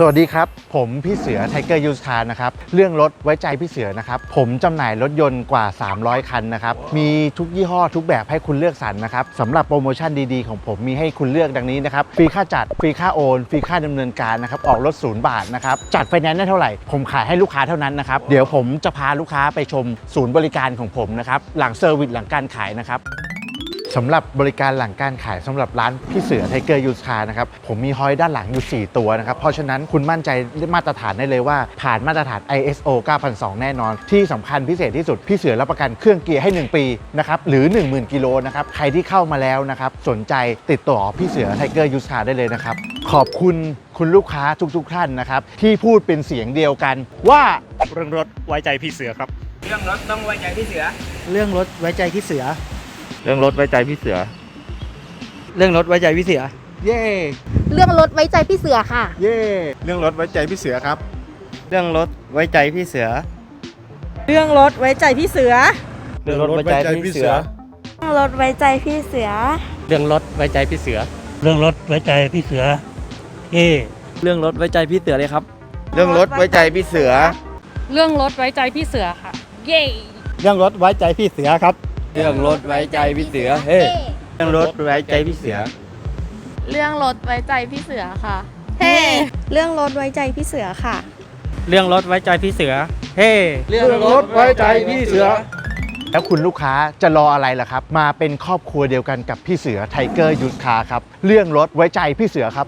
สวัสดีครับ ผมพี่เสือไทเกอร์ยูสคาร์นะครับ เรื่องรถไว้ใจพี่เสือนะครับ ผมจำหน่ายรถยนต์กว่า 300 คันนะครับ มีทุกยี่ห้อทุกแบบให้คุณเลือกสรรนะครับสำหรับโปรโมชั่นดีๆ ของผมมีให้คุณเลือกดังนี้นะครับ ฟรีค่าจัด ฟรีค่าโอน ฟรีค่าดำเนินการนะครับ ออกรถศูนย์บาทนะครับ จัดไฟแนนซ์ได้เท่าไหร่ ผมขายให้ลูกค้าเท่านั้นนะครับ เดี๋ยวผมจะพาลูกค้าไปชมศูนย์บริการของผมนะครับ หลังเซอร์วิสหลังการขายนะครับ สำหรับบริการหลังการขายสำหรับร้านพี่เสือไทเกอร์ยูสคาร์นะครับผมมีฮอยด้านหลังอยู่ 4 ตัวนะครับ เพราะฉะนั้นคุณมั่นใจมาตรฐานได้เลยว่า ผ่านมาตรฐาน ISO 9002 แน่นอน ที่สำคัญพิเศษที่สุด พี่เสือรับประกันเครื่องเกียร์ให้ 1 ปีนะครับหรือ 10,000 กิโลนะครับใครที่เข้ามาแล้วนะครับสนใจติดต่อพี่เสือไทเกอร์ยูสคาร์ได้เลยนะครับขอบคุณคุณลูกค้าทุกๆท่านนะครับที่พูดเป็นเสียงเดียวกัน ว่าเรื่องรถไว้ใจพี่เสือครับ เรื่องรถต้องไว้ใจพี่เสือ เรื่องรถไว้ใจพี่เสือ เรื่องรถไว้ใจพี่เสือ เรื่องรถไว้ใจพี่เสือ เย่เรื่องรถไว้ใจพี่เสือค่ะ เย่เรื่องรถไว้ใจพี่เสือครับ เรื่องรถไว้ใจพี่เสือ เรื่องรถไว้ใจพี่เสือ เรื่องรถไว้ใจพี่เสือ เรื่องรถไว้ใจพี่เสือ เรื่องรถไว้ใจพี่เสือ เรื่องรถไว้ใจพี่เสือเอเรื่องรถไว้ใจพี่เสือเลยครับ เรื่องรถไว้ใจพี่เสือ เรื่องรถไว้ใจพี่เสือค่ะ เย้เรื่องรถไว้ใจพี่เสือครับ เรื่องรถไว้ใจพี่เสือ เฮ้เรื่องรถไว้ใจพี่เสือ เรื่องรถไว้ใจพี่เสือค่ะ เฮ้เรื่องรถไว้ใจพี่เสือค่ะ เรื่องรถไว้ใจพี่เสือ เฮ้เรื่องรถไว้ใจพี่เสือ แล้วคุณลูกค้าจะรออะไรล่ะครับ มาเป็นครอบครัวเดียวกันกับพี่เสือไทเกอร์ยูสคาร์ครับ เรื่องรถไว้ใจพี่เสือครับ